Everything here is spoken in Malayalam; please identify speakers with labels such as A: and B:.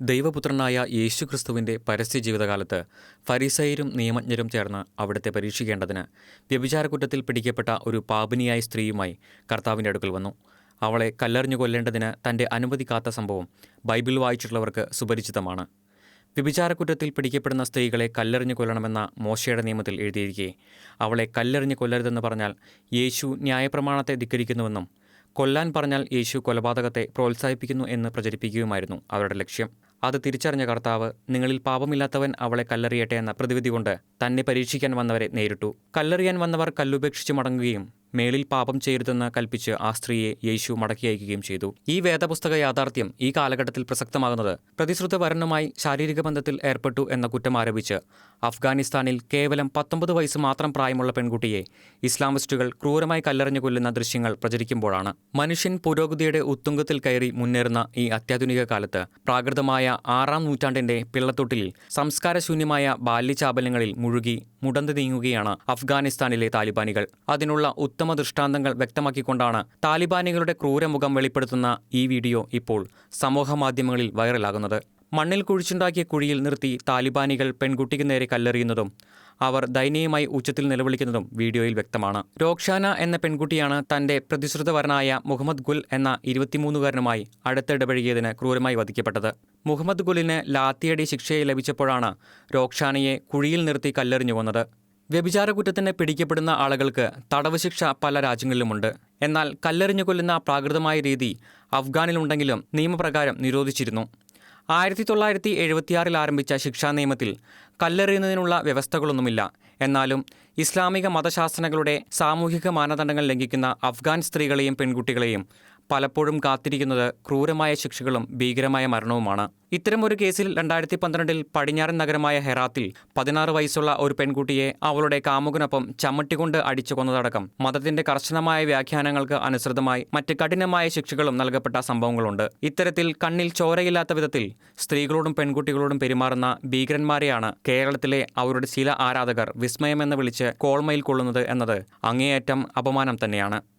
A: ദൈവപുത്രനായ യേശുക്രിസ്തുവിന്റെ പരസ്യ ജീവിതകാലത്ത് ഫരിസയരും നിയമജ്ഞരും ചേർന്ന് അവിടുത്തെ പരീക്ഷിക്കേണ്ടതിന് വ്യഭിചാരക്കുറ്റത്തിൽ പിടിക്കപ്പെട്ട ഒരു പാപിനിയായ സ്ത്രീയുമായി കർത്താവിന്റെ അടുക്കൽ വന്നു. അവളെ കല്ലെറിഞ്ഞു കൊല്ലേണ്ടതിന് തന്റെ അനുമതി കാത്ത സംഭവം ബൈബിൾ വായിച്ചിട്ടുള്ളവർക്ക് സുപരിചിതമാണ്. വ്യഭിചാരക്കുറ്റത്തിൽ പിടിക്കപ്പെടുന്ന സ്ത്രീകളെ കല്ലെറിഞ്ഞു കൊല്ലണമെന്ന മോശയുടെ നിയമത്തിൽ എഴുതിയിരിക്കെ അവളെ കല്ലെറിഞ്ഞു കൊല്ലരുതെന്ന് പറഞ്ഞാൽ യേശു ന്യായപ്രമാണത്തെ ധിക്കരിക്കുന്നുവെന്നും കൊല്ലാൻ പറഞ്ഞാൽ യേശു കൊലപാതകത്തെ പ്രോത്സാഹിപ്പിക്കുന്നു എന്ന് പ്രചരിപ്പിക്കുകയുമായിരുന്നു അവരുടെ ലക്ഷ്യം. അത് തിരിച്ചറിഞ്ഞ കർത്താവ് നിങ്ങളിൽ പാപമില്ലാത്തവൻ അവളെ കല്ലെറിയട്ടെ എന്ന പ്രതിവിധി കൊണ്ട് തന്നെ പരീക്ഷിക്കാൻ വന്നവരെ നേരിട്ടു. കല്ലെറിയാൻ വന്നവർ കല്ലുപേക്ഷിച്ച് മടങ്ങുകയും മേളിൽ പാപം ചെയ്യരുതെന്ന് കൽപ്പിച്ച് ആ സ്ത്രീയെ യേശു മടക്കി അയക്കുകയും ചെയ്തു. ഈ വേദപുസ്തക യാഥാർത്ഥ്യം ഈ കാലഘട്ടത്തിൽ പ്രസക്തമാകുന്നത് പ്രതിശ്രുത വരനുമായി ശാരീരിക ബന്ധത്തിൽ ഏർപ്പെട്ടു എന്ന കുറ്റം ആരോപിച്ച് അഫ്ഗാനിസ്ഥാനിൽ കേവലം പത്തൊമ്പത് വയസ്സ് മാത്രം പ്രായമുള്ള പെൺകുട്ടിയെ ഇസ്ലാമിസ്റ്റുകൾ ക്രൂരമായി കല്ലെറിഞ്ഞു കൊല്ലുന്ന ദൃശ്യങ്ങൾ പ്രചരിക്കുമ്പോഴാണ്. മനുഷ്യൻ പുരോഗതിയുടെ ഉത്തുംഗത്തിൽ കയറി മുന്നേറുന്ന ഈ അത്യാധുനിക കാലത്ത് പ്രാകൃതമായ ആറാം നൂറ്റാണ്ടിന്റെ പിള്ളത്തൊട്ടിൽ സംസ്കാരശൂന്യമായ ബാല്യചാപല്യങ്ങളിൽ മുഴുകി മുടന്തു നീങ്ങുകയാണ് അഫ്ഗാനിസ്ഥാനിലെ താലിബാനികൾ. അതിനുള്ള ഉത്തമ ദൃഷ്ടാന്തങ്ങൾ വ്യക്തമാക്കിക്കൊണ്ടാണ് താലിബാനികളുടെ ക്രൂരമുഖം വെളിപ്പെടുത്തുന്ന ഈ വീഡിയോ ഇപ്പോൾ സമൂഹമാധ്യമങ്ങളിൽ വൈറലാകുന്നത്. മണ്ണിൽ കുഴിച്ചുണ്ടാക്കിയ കുഴിയിൽ നിർത്തി താലിബാനികൾ പെൺകുട്ടിക്ക് നേരെ കല്ലെറിയുന്നതും അവർ ദയനീയമായി ഉച്ചത്തിൽ നിലവിളിക്കുന്നതും വീഡിയോയിൽ വ്യക്തമാണ്. രോക്ഷാന എന്ന പെൺകുട്ടിയാണ് തന്റെ പ്രതിശ്രുതവരനായ മുഹമ്മദ് ഗുൽ എന്ന ഇരുപത്തിമൂന്നുകാരനുമായി അടുത്തിടപഴകിയതിന് ക്രൂരമായി വധിക്കപ്പെട്ടത്. മുഹമ്മദ് ഗുലിന് ലാത്തിയടി ശിക്ഷയെ ലഭിച്ചപ്പോഴാണ് രോക്ഷാനയെ കുഴിയിൽ നിർത്തി കല്ലെറിഞ്ഞു കൊന്നത്. വ്യഭിചാരക്കുറ്റത്തിന് പിടിക്കപ്പെടുന്ന ആളുകൾക്ക് തടവ് ശിക്ഷ പല രാജ്യങ്ങളിലുമുണ്ട്. എന്നാൽ കല്ലെറിഞ്ഞു കൊല്ലുന്ന പ്രാകൃതമായ രീതി അഫ്ഗാനിലുണ്ടെങ്കിലും നിയമപ്രകാരം നിരോധിച്ചിരുന്നു. ആയിരത്തി തൊള്ളായിരത്തി എഴുപത്തിയാറിൽ ആരംഭിച്ച ശിക്ഷാ നിയമത്തിൽ കല്ലെറിയുന്നതിനുള്ള വ്യവസ്ഥകളൊന്നുമില്ല. എന്നാലും ഇസ്ലാമിക മതശാസനകളുടെ സാമൂഹിക മാനദണ്ഡങ്ങൾ ലംഘിക്കുന്ന അഫ്ഗാൻ സ്ത്രീകളെയും പെൺകുട്ടികളെയും പലപ്പോഴും കാത്തിരിക്കുന്നത് ക്രൂരമായ ശിക്ഷകളും ഭീകരമായ മരണവുമാണ്. ഇത്തരമൊരു കേസിൽ രണ്ടായിരത്തി പന്ത്രണ്ടിൽ പടിഞ്ഞാറൻ നഗരമായ ഹെറാത്തിൽ പതിനാറ് വയസ്സുള്ള ഒരു പെൺകുട്ടിയെ അവളുടെ കാമുകനൊപ്പം ചമ്മട്ടികൊണ്ട് അടിച്ചു കൊന്നതടക്കം മതത്തിന്റെ കർശനമായ വ്യാഖ്യാനങ്ങൾക്ക് അനുസൃതമായി മറ്റ് കഠിനമായ ശിക്ഷകളും നൽകപ്പെട്ട സംഭവങ്ങളുണ്ട്. ഇത്തരത്തിൽ കണ്ണിൽ ചോരയില്ലാത്ത വിധത്തിൽ സ്ത്രീകളോടും പെൺകുട്ടികളോടും പെരുമാറുന്ന ഭീകരന്മാരെയാണ് കേരളത്തിലെ അവരുടെ ചില ആരാധകർ വിസ്മയമെന്ന് വിളിച്ച് കോൾമയിൽ കൊള്ളുന്നത് എന്നത് അങ്ങേയറ്റം അപമാനം തന്നെയാണ്.